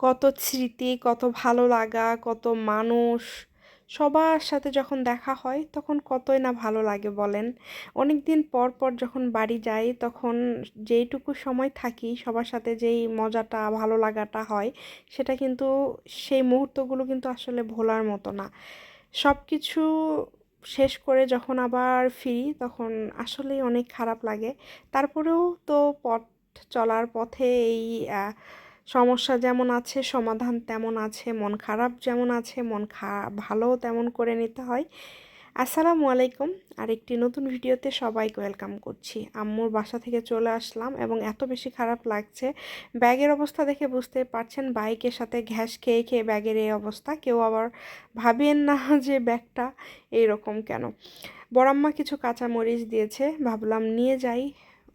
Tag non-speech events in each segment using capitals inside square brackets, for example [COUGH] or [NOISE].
কত স্মৃতি, কত ভালো লাগা, কত মানুষ। সবার সাথে যখন দেখা হয়, তখন কতই না ভালো লাগে বলেন। অনেক দিন পর পর যখন বাড়ি যাই, তখন যেইটুকু সময় থাকি, সবার সাথে যেই মজাটা, ভালো লাগাটা হয়, সেটা কিন্তু সেই মুহূর্তগুলো কিন্তু আসলে ভোলার মতো না। সব কিছু শেষ করে যখন আবার ফিরি, তখন আসলেই অনেক খারাপ লাগে। তারপরেও তো পথ চলার পথে এই সমস্যা যেমন আছে, সমাধান তেমন আছে, মন খারাপ যেমন আছে, মন খা, ভালোও তেমন করে নিতে হয়। আসসালামু আলাইকুম। আর একটি নতুন ভিডিওতে সবাইকে ওয়েলকাম করছি। আম্মুর বাসা থেকে চলে আসলাম এবং এত বেশি খারাপ লাগছে। ব্যাগের অবস্থা দেখে বুঝতে পারছেন, বাইকের সাথে ঘ্যাস খেয়ে খেয়ে ব্যাগের এই অবস্থা। কেউ আবার ভাবেন না [LAUGHS] যে ব্যাগটা এইরকম কেন? বড়াম্মা কিছু কাঁচামরিচ দিয়েছে। ভাবলাম নিয়ে যাই।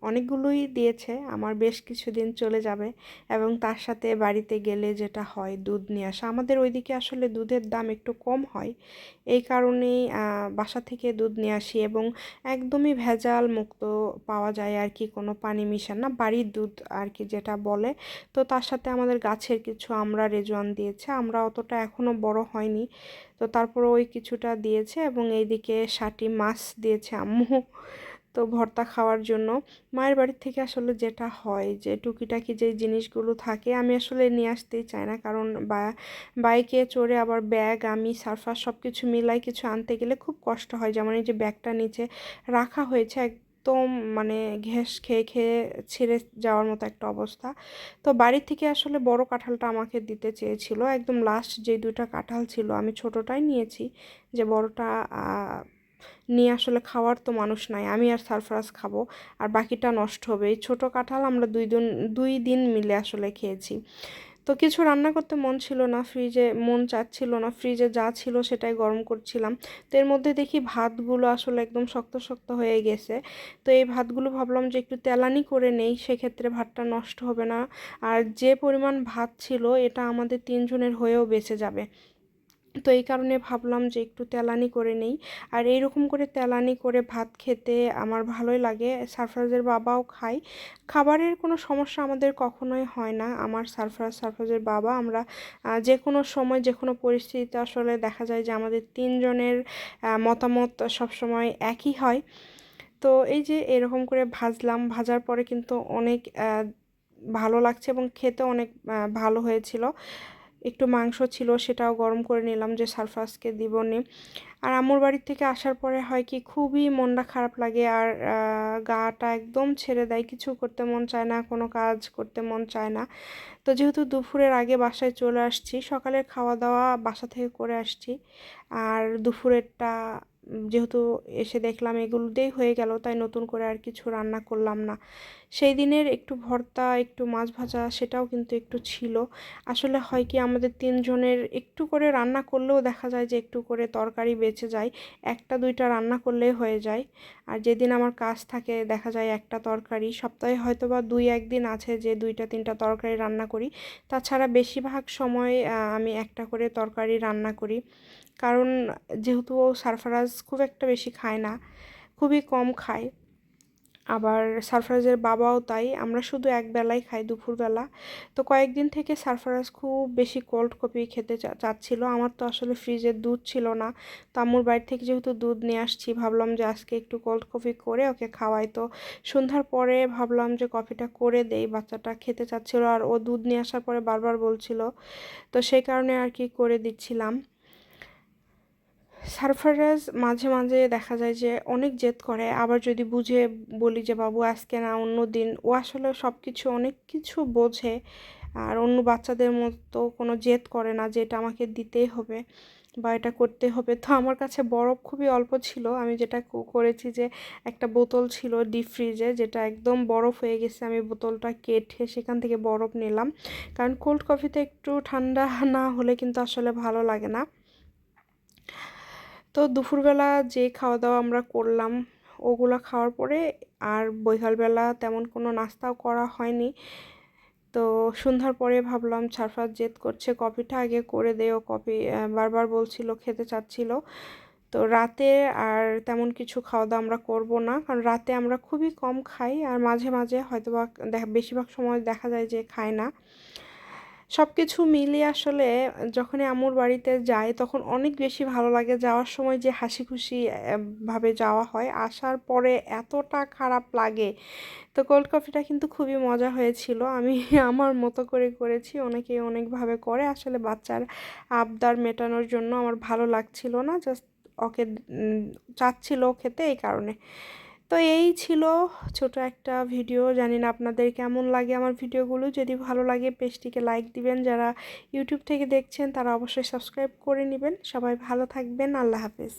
অনেকগুলোই দিয়েছে, আমার বেশ কিছুদিন চলে যাবে এবং তার সাথে বাড়িতে গেলে যেটা হয় দুধ নিয়ে আসা। আমাদের ওইদিকে আসলে দুধের দাম একটু কম হয়, এই কারণেই বাসা থেকে দুধ নিয়ে আসি এবং একদমই ভেজাল মুক্ত পাওয়া যায় আর কি, কোনো পানি মিশান না। বাড়ির দুধ আর কি যেটা বলে, তো তার সাথে আমাদের গাছের কিছু আমরা রেজওয়ান দিয়েছে, আমরা অতটা এখনও বড় হয়নি, তো তারপরে ওই কিছুটা দিয়েছে এবং এইদিকে ষাটি মাছ দিয়েছে আম্মু। তো ভর্তা খাওয়ার জন্য। মায়ের বাড়ির থেকে আসলে যেটা হয় যে, টুকিটাকি যে জিনিসগুলো থাকে, আমি আসলে নিয়ে আসতেই চাই না। কারণ বা, বাইকে চড়ে আবার ব্যাগ আমি সারফার সব কিছু মিলাই কিছু আনতে গেলে খুব কষ্ট হয়। যেমন এই যে ব্যাগটা নিচে রাখা হয়েছে একদম মানে ঘেস খেয়ে খেয়ে ছিঁড়ে যাওয়ার মতো একটা অবস্থা। তো বাড়ি থেকে আসলে বড় কাঁঠালটা আমাকে দিতে চেয়েছিল। একদম লাস্ট যে দুটা কাঁঠাল ছিল আমি ছোটোটাই নিয়েছি। যে বড়টা নিয়ে আসলে খাওয়ার তো মানুষ নাই, আমি আর সারফরাজ খাব। আর বাকিটা নষ্ট হবে। এই ছোটো কাঁঠাল আমরা দুই দিন দুই দিন মিলে আসলে খেয়েছি। তো কিছু রান্না করতে মন ছিল না, ফ্রিজে মন চাচ্ছিল না, ফ্রিজে যা ছিল সেটাই গরম করছিলাম। তো এর মধ্যে দেখি ভাতগুলো আসলে একদম শক্ত শক্ত হয়ে গেছে। তো এই ভাতগুলো ভাবলাম যে একটু তেলানি করে নেই, সেক্ষেত্রে ভাতটা নষ্ট হবে না। আর যে পরিমাণ ভাত ছিল, এটা আমাদের তিনজনের হয়েও বেঁচে যাবে। তো এই কারণে ভাবলাম যে একটু তেলানি করে নেই। আর এইরকম করে তেলানি করে ভাত খেতে আমার ভালোই লাগে। সারফরাজের বাবাও খায়। খাবারের কোনো সমস্যা আমাদের কখনোই হয় না। আমার সারফরাজ, সারফরাজের বাবা আমরা যে কোনো সময় যে কোনো পরিস্থিতিতে আসলে দেখা যায় যে আমাদের তিনজনের মতামত সবসময় একই হয়। তো এই যে এরকম করে ভাজলাম, ভাজার পরে কিন্তু অনেক ভালো লাগছে এবং খেতে অনেক ভালো হয়েছিল। একটু মাংস ছিল সেটাও গরম করে নিলাম যে সারফাসকে দিব নি। আর আমুর বাড়ির থেকে আসার পরে হয় কি খুবই মনটা খারাপ লাগে আর গাটা একদম ছেড়ে দেয়। কিছু করতে মন চায় না, কোনো কাজ করতে মন চায় না। তো যেহেতু দুপুরের আগে বাসায় চলে আসছি, সকালের খাওয়া দাওয়া বাসা থেকে করে আসছি। আর দুপুরেরটা যেহেতু এসে দেখলাম এগুলো হয়ে গেল, তাই নতুন করে আর কিছু রান্না করলাম না। সেই দিনের একটু ভর্তা, একটু মাছ ভাজা সেটাও কিন্তু একটু ছিল। আসলে হয় কি, আমাদের তিনজনের একটু করে রান্না করলেও দেখা যায় যে একটু করে তরকারি বেঁচে যায়, একটা দুইটা রান্না করলেই হয়ে যায়। আর যেদিন আমার কাজ থাকে, দেখা যায় একটা তরকারি, সপ্তাহে হয়তো বা দুই একদিন আছে যে দুইটা, তিনটা তরকারি রান্না করি। তাছাড়া বেশিরভাগ সময় আমি একটা করে তরকারি রান্না করি। কারণ যেহেতু ও সারফারাজ খুব একটা বেশি খায় না, খুবই কম খায়। আবার সারফরাজের বাবাও তাই, আমরা শুধু এক বেলাই খাই দুপুরবেলা। তো কয়েকদিন থেকে সারফরাজ খুব বেশি কোল্ড কফি খেতে চাচ্ছিল। আমার তো আসলে ফ্রিজের দুধ ছিল না। তো আম্মুর বাড়ি থেকে যেহেতু দুধ নিয়ে আসছি, ভাবলাম যে আজকে একটু কোল্ড কফি করে ওকে খাওয়াই। তো সন্ধ্যার পরে ভাবলাম যে কফিটা করে দেই, বাচ্চাটা খেতে চাচ্ছিল। আর ও দুধ নিয়ে আসার পরে বারবার বলছিল। তো সেই কারণে আর কি করে দিচ্ছিলাম। সারফারাজ মাঝে মাঝে দেখা যায় যে অনেক জেদ করে। আবার যদি বুঝে বলি যে, বাবু, আজকে না, অন্য দিন। ও আসলে সব কিছু অনেক কিছু বোঝে। আর অন্য বাচ্চাদের মতো কোনো জেদ করে না যে, এটা আমাকে দিতেই হবে বা এটা করতে হবে। তো আমার কাছে বরফ খুবই অল্প ছিল। আমি যেটা করেছি যে, একটা বোতল ছিল ডিপ ফ্রিজে যেটা একদম বরফ হয়ে গেছে। আমি বোতলটা কেটে সেখান থেকে বরফ নিলাম। কারণ কোল্ড কফিতে একটু ঠান্ডা না হলে কিন্তু আসলে ভালো লাগে না। তো দুপুরবেলা যে খাওয়া দাওয়া আমরা করলাম, ওগুলো খাওয়ার পরে আর বৈকালবেলা তেমন কোনো নাস্তাও করা হয়নি। তো সন্ধ্যার পরে ভাবলাম, ছারফাত জেদ করছে, কফিটা আগে করে দেও। কফি বারবার বলছিল, খেতে চাচ্ছিল। তো রাতে আর তেমন কিছু খাওয়া দাওয়া আমরা করব না, কারণ রাতে আমরা খুবই কম খাই। আর মাঝে মাঝে হয়তো বা বেশিরভাগ সময় দেখা যায় যে খায় না। সব কিছু মিলিয়ে আসলে যখনই আম্মুর বাড়িতে যাই তখন অনেক বেশি ভালো লাগে যাওয়ার সময় যে হাসি খুশি ভাবে যাওয়া হয়। আসার পরে এতটা খারাপ লাগে। তো কোল্ড কফিটা কিন্তু খুবই মজা হয়েছিল। আমি [LAUGHS] আমার মতো করে করেছি অনেকেই অনেকভাবে করে। আসলে বাচ্চার আবদার মেটানোর জন্য আমার ভালো লাগছিল না। জাস্ট ওকে চাচ্ছিল খেতে এই কারণে। তো এই ছিল ছোট একটা ভিডিও। জানি না আপনাদের কেমন লাগে আমার ভিডিওগুলো। যদি ভালো লাগে, পেজটিকে লাইক দিবেন। যারা ইউটিউব থেকে দেখছেন, তারা অবশ্যই সাবস্ক্রাইব করে নেবেন। সবাই ভালো থাকবেন। আল্লাহ হাফেজ।